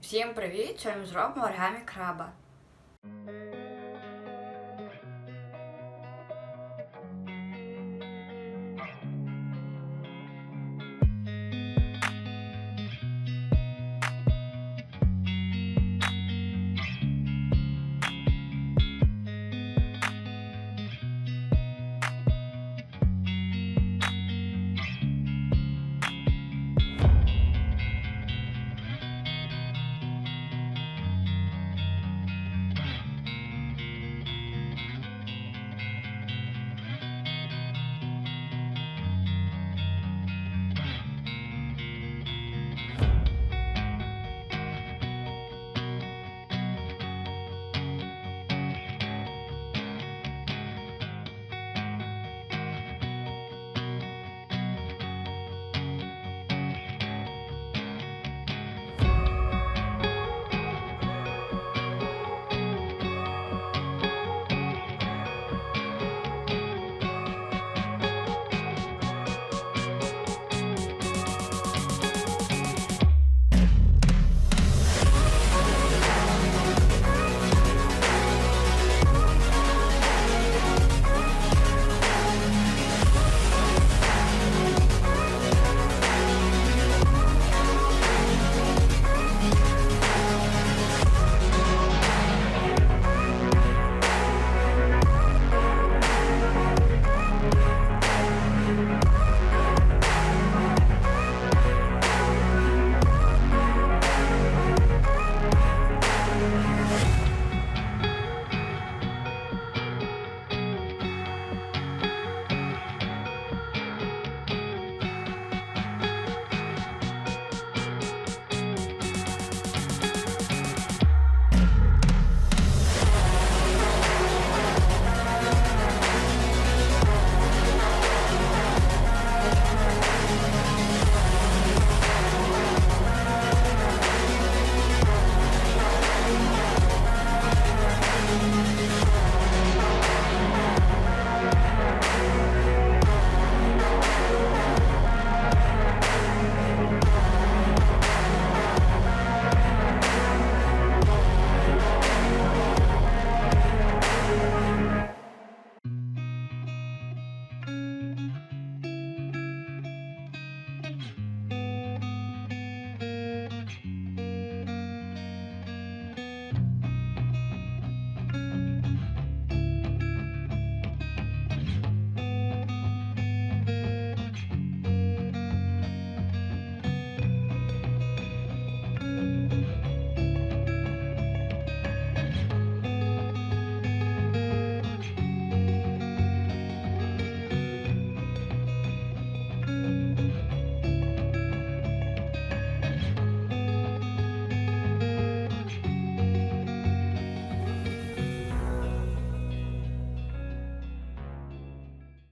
Всім привіт! Сьогодні зробимо оригамі краба.